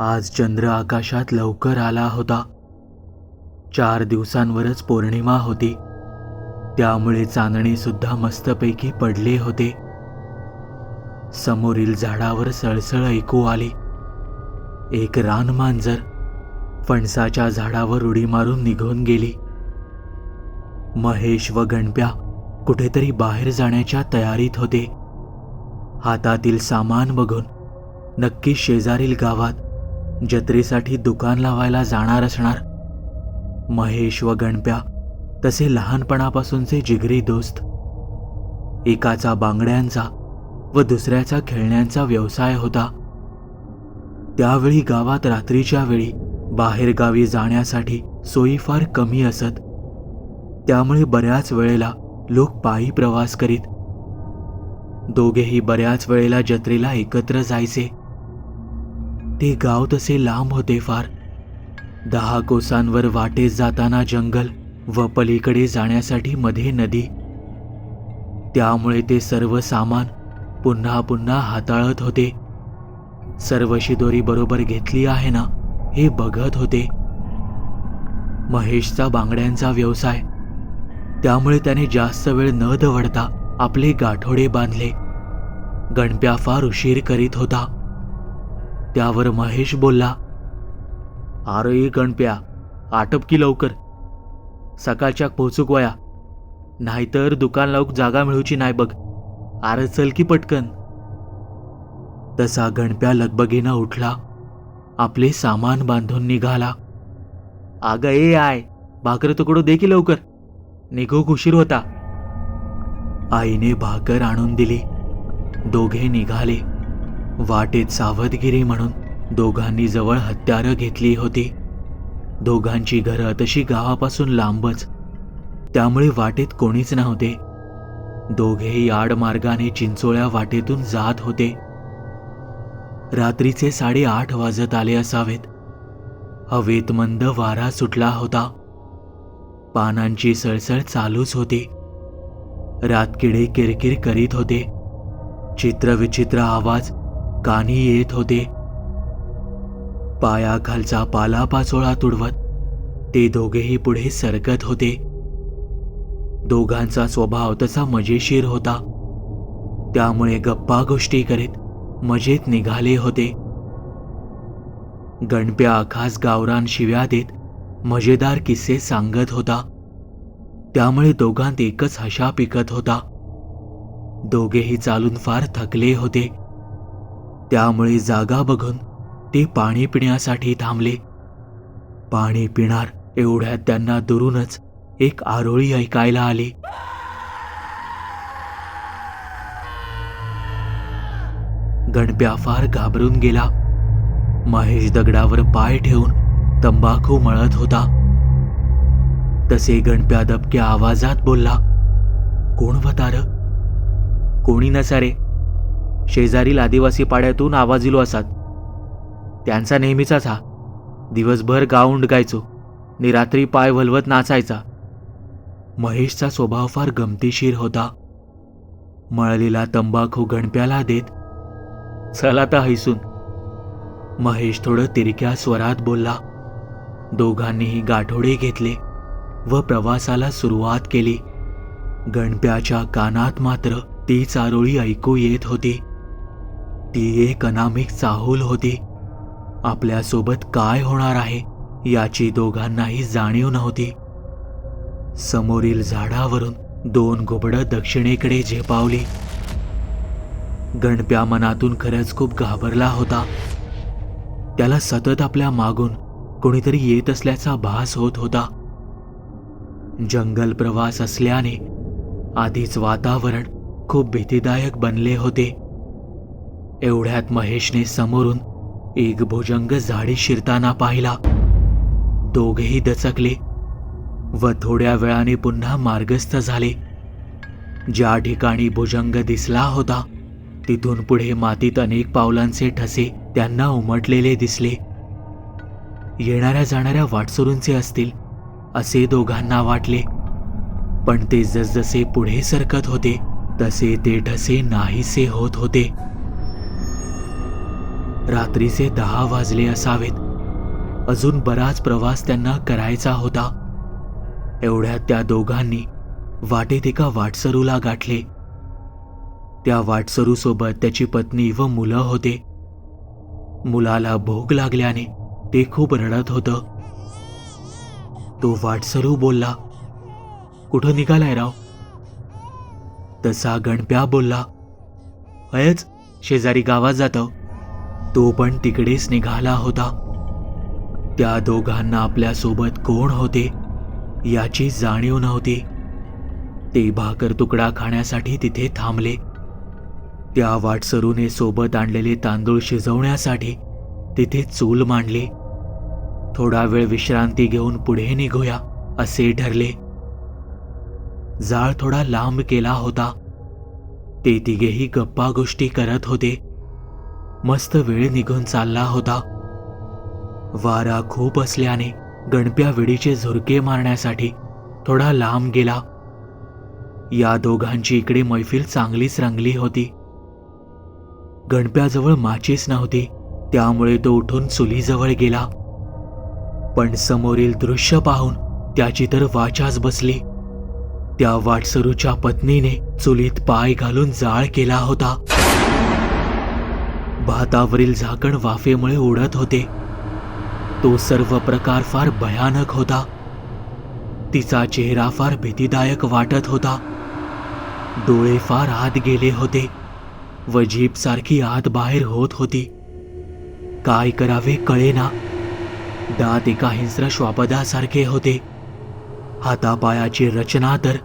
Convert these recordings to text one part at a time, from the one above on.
आज चंद्र आकाशात लवकर आला होता. चार दिवसांवरच पौर्णिमा होती. त्यामुळे चांदणे सुद्धा मस्तपैकी पडले होते. समोरील झाडावर सळसळ ऐकू आली. एक रानमांजर फणसाच्या झाडावर उडी मारून निघून गेली. महेश व गणप्या कुठेतरी बाहेर जाण्याच्या तयारीत होते. हातातील सामान बघून नक्की शेजारील गावात जत्रेसाठी दुकान लावायला जाणार असणार. महेश व गणप्या तसे लहानपणापासूनचे जिगरी दोस्त. एकाचा बांगड्यांचा व दुसऱ्याचा खेळण्यांचा व्यवसाय होता. त्यावेळी गावात रात्रीच्या वेळी बाहेरगावी जाण्यासाठी सोयी फार कमी असत. त्यामुळे बऱ्याच वेळेला लोक पायी प्रवास करीत. दोघेही बऱ्याच वेळेला जत्रेला एकत्र जायचे. ते गाव तसे लांब होते फार. दहा कोसांवर वाटेत जाताना जंगल व पलीकडे जाण्यासाठी मध्ये नदी. त्यामुळे ते सर्व सामान पुन्हा पुन्हा हाताळत होते. सर्व शिदोरी बरोबर घेतली आहे ना हे बघत होते. महेशचा बांगड्यांचा व्यवसाय. त्यामुळे त्याने जास्त वेळ न दवडता आपले गाठोडे बांधले. गणप्या फार उशीर करीत होता. त्यावर महेश बोलला अरे गणप्या आटप की लवकर. सकाळच्या पोहोचूक वया. नाहीतर दुकान लावूक जागा मिळूची नाही बघ. अरे चल की पटकन. तसा गणप्या लगबगीनं उठला आपले सामान बांधून निघाला. आग ए आय भाकर तुकडो दे की लवकर. निघूक उशीर होता. आईने भाकर आणून दिली. दोघे निघाले. वाटेत सावधगिरी म्हणून दोघांनी जवळ हत्यारं घेतली होती. दोघांची घरं तशी गावापासून लांबच. त्यामुळे वाटेत कोणीच नव्हते. दोघेही आडमार्गाने चिंचोळ्या वाटेतून जात होते. रात्रीचे साडेआठ वाजत आले असावेत. हवेत मंद वारा सुटला होता. पानांची सळसळ चालूच होती. रातकिडे किरकिर करीत होते. चित्रविचित्र आवाज कानी येत होते. पायाखालचा पालापाचोळा तुडवत ते दोघेही पुढे सरकत होते. दोघांचा स्वभाव तसा मजेशीर होता. त्यामुळे गप्पा गोष्टी करीत मजेत निघाले होते. गणप्या खास गावरान शिव्या देत मजेदार किस्से सांगत होता. त्यामुळे दोघांत एकच हशा पिकत होता. दोघेही चालून फार थकले होते. त्यामुळे जागा बघून ते पाणी पिण्यासाठी थांबले. पाणी पिणार एवढ्यात त्यांना दुरूनच एक आरोळी ऐकायला आली. गणप्या फार घाबरून गेला. महेश दगडावर पाय ठेवून तंबाखू मळत होता. तसे गणप्या दबक्या आवाजात बोलला कोण वतार कोणी नसारे? शेजारील आदिवासी पाड्यातून आवाज इलो असात. त्यांचा नेहमीचाच हा. दिवसभर गाव उंडकायचो. नि रात्री पाय वलवत नाचायचा. महेशचा स्वभाव फार गमतीशीर होता. मळलेला तंबाखू गणप्याला देत चला तर हैसून. महेश थोडं तिरक्या स्वरात बोलला. दोघांनीही गाठोडे घेतले व प्रवासाला सुरुवात केली. गणप्याच्या कानात मात्र ती चारोळी ऐकू येत होती. ती एक अनामिक चाहूल होती. आपल्यासोबत काय होणार आहे याची दोघांनाही जाणीव नव्हती. समोरील झाडावरून दोन घुबडं दक्षिणेकडे झेपावली. गणप्या मनातून खरंच खूप घाबरला होता. त्याला सतत आपल्या मागून कोणीतरी येत असल्याचा भास होत होता. जंगल प्रवास असल्याने आधीच वातावरण खूप भीतीदायक बनले होते. एवढ्यात महेशने समोरून एक भुजंग झाडी शिरताना पाहिला. दोघेही दचकले व थोड्या वेळाने पुन्हा मार्गस्थ झाले. ज्या ठिकाणी भुजंग दिसला होता तिथून पुढे मातीत अनेक पावलांचे ठसे त्यांना उमटलेले दिसले. येणाऱ्या जाणाऱ्या वाटसरूंचे असतील असे दोघांना वाटले. पण ते जसजसे पुढे सरकत होते तसे ते ठसे नाहीसे होत होते. रात्रीचे दहा वाजले असावेत. अजून बराच प्रवास त्यांना करायचा होता. एवढ्यात त्या दोघांनी वाटेत एका वाटसरूला गाठले. त्या वाटसरूसोबत त्याची पत्नी व मुलं होते. मुलाला भोग लागल्याने ते खूप रडत होतं. तो वाटसरू बोलला कुठं निघालाय राव? तसा गणप्या बोलला अयच शेजारी गावात जातं. तो पण तिकडेच निघाला होता. त्या दोघांना आपल्यासोबत कोण होते याची जाणीव नव्हती. ते भाकर तुकडा खाण्यासाठी तिथे थांबले. त्या वाटसरूने सोबत आणलेले तांदूळ शिजवण्यासाठी तिथे चूल मांडली. थोडा वेळ विश्रांती घेऊन पुढे निघूया असे ठरले. जाळ थोडा लांब केला होता. ते तिघेही गप्पा गोष्टी करत होते. मस्त वेळ निघून चालला होता. वारा खूप असल्याने गणप्या वेडीचे झुरके मारण्यासाठी थोडा लांब गेला. या दोघांची इकडे मैफिल चांगलीच रंगली होती. गणप्याजवळ माचीस नव्हती त्यामुळे तो उठून चुलीजवळ गेला. पण समोरील दृश्य पाहून त्याची तर वाचाच बसली. त्या वाटसरूच्या पत्नीने चुलीत पाय घालून जाळ केला होता. भातावरील झाकण वाफेमुळे उडत होते. तो सर्व प्रकार फार भयानक होता. तिचा चेहरा फार भीतीदायक वाटत होता. डोळे फार आत गेले होते व जीप सारखी आत बाहेर होत होती. काय करावे कळेना. दात एका हिंस्र श्वापदासारखे होते. हातापायाची रचना तर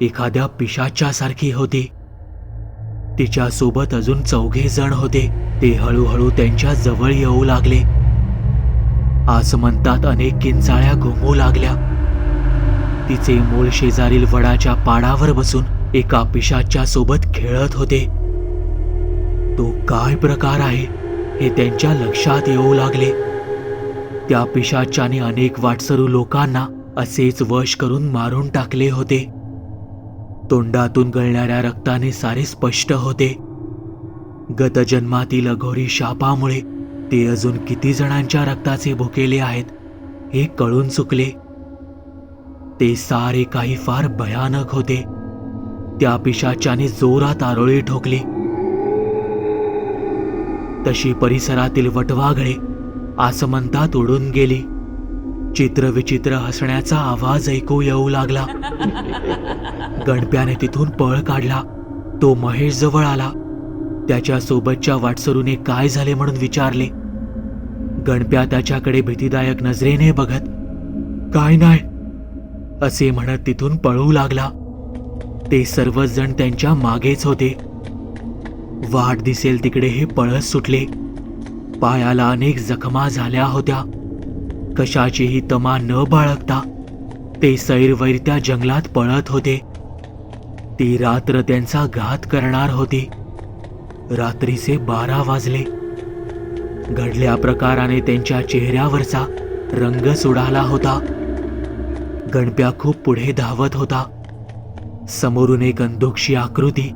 एखाद्या पिशाच्यासारखी होती. तिच्यासोबत अजून चौघे जण होते. ते हळूहळू त्यांच्या जवळ येऊ लागले. आसमंतात अनेक किंचाळ्या घुमू लागल्या. तिचे मूल शेजारील वडाच्या पाडावर बसून एका पिशाच्या सोबत खेळत होते. तो काय प्रकार आहे हे त्यांच्या लक्षात येऊ लागले. त्या पिशाच्याने अनेक वाटसरू लोकांना असेच वश करून मारून टाकले होते. तोंडातून गळणाऱ्या रक्ताने सारे स्पष्ट होते. गतजन्मातील अघोरी शापामुळे ते अजून किती जणांच्या रक्ताचे भुकेले आहेत हे कळून चुकले. ते सारे काही फार भयानक होते. त्या पिशाच्याने जोरात आरोळी ठोकली. तशी परिसरातील वटवाघळे आसमंतात उडून गेली. चित्रविचित्र हसण्याचा आवाज ऐकू येऊ लागला. गणप्याने तिथून पळ काढला. तो महेश जवळ आला. त्याच्या सोबतच्या वाटसरूने काय झाले म्हणून विचारले. गणप्या त्याच्याकडे भीतीदायक नजरेने बघत काय नाही असे म्हणत तिथून पळू लागला. ते सर्वच जण त्यांच्या मागेच होते. वाट दिसेल तिकडे हे पळस सुटले. पायाला अनेक जखमा झाल्या होत्या. कशाचीही तमा न बाळगता ते सैरवैर त्या जंगलात पळत होते. ती रात्र त्यांचा घात करणार होती. रात्रीचे बारा वाजले. घडल्या प्रकाराने त्यांच्या चेहऱ्यावरचा रंग सुडाला होता. गणप्या खूप पुढे धावत होता. समोरून एक अंधुक्षी आकृती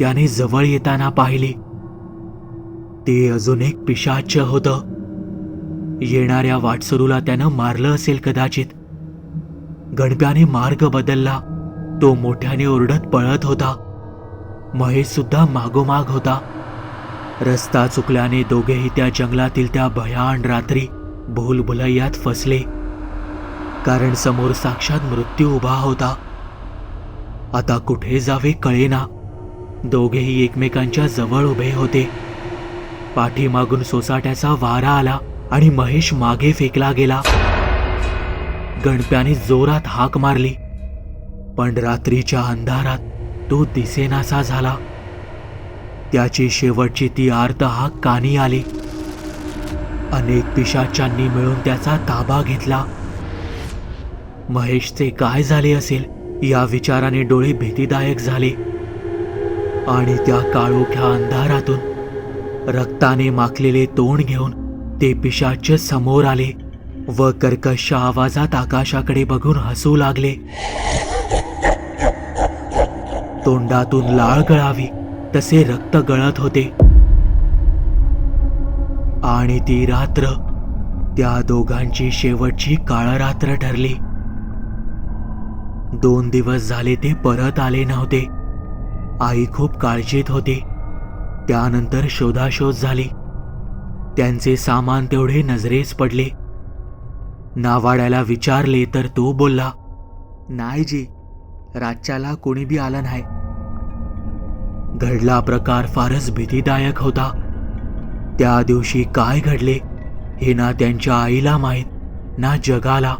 त्याने जवळ येताना पाहिली. ते अजून एक पिशाच होतं. येणाऱ्या वाटसरूला त्यानं मारलं असेल कदाचित. गणप्याने मार्ग बदलला. तो मोठ्याने ओरडत पळत होता. महेश सुद्धा मागोमाग होता. रस्ता चुकल्याने दोघेही त्या जंगलातील त्या भयान रात्री भूलभुलैयात फसले. कारण समोर साक्षात मृत्यू उभा होता. आता कुठे जावे कळेना. दोघेही एकमेकांच्या जवळ उभे होते. पाठीमागून सोसाट्याचा वारा आला. आणि महेश मागे फेकला गेला. गणप्याने जोरात हाक मारली. पण रात्रीच्या अंधारात तो दिसेनासा झाला. त्याची शेवटची ती आर्त हाक कानी आली. अनेक पिशाच्यांनी मिळून त्याचा ताबा घेतला. महेशचे काय झाले असेल या विचाराने डोळे भीतीदायक झाले. आणि त्या काळोख्या अंधारातून रक्ताने माखलेले तोंड घेऊन ते पिशाच समोर आले व कर्कश आवाजात आकाशाकडे बघून हसू लागले. तोंडातून लाळ गळावी तसे रक्त गळत होते. आणि ती रात्र त्या दोघांची शेवटची काळ रात्र ठरली. दोन दिवस झाले ते परत आले नव्हते. आई खूप काळजीत होती. त्यानंतर शोधाशोध झाली. त्यांचे सामान तेवढे नजरेस पडले. नावाड्याला विचारले तर तो बोलला नाही जी राज्याला कोणी बी आलं नाही. घडला प्रकार फारच भीतीदायक होता. त्या दिवशी काय घडले हे ना त्यांच्या आईला माहीत ना जगाला.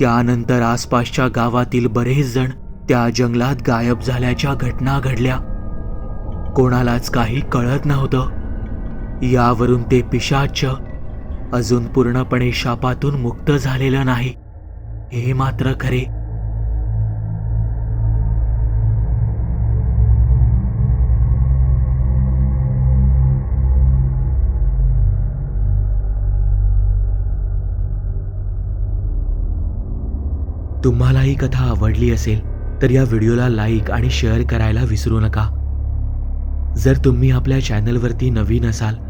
त्यानंतर आसपासच्या गावातील बरेच जण त्या जंगलात गायब झाल्याच्या घटना घडल्या. कोणालाच काही कळत नव्हतं. यावरून ते पिशाच अजून पूर्णपणे शापातून मुक्त झालेलं नाही. हे मात्र खरे. तुम्हाला ही कथा आवडली असेल तर या व्हिडिओला लाईक आणि शेअर करायला विसरू नका. जर तुम्ही आपल्या चॅनलवरती नवीन असाल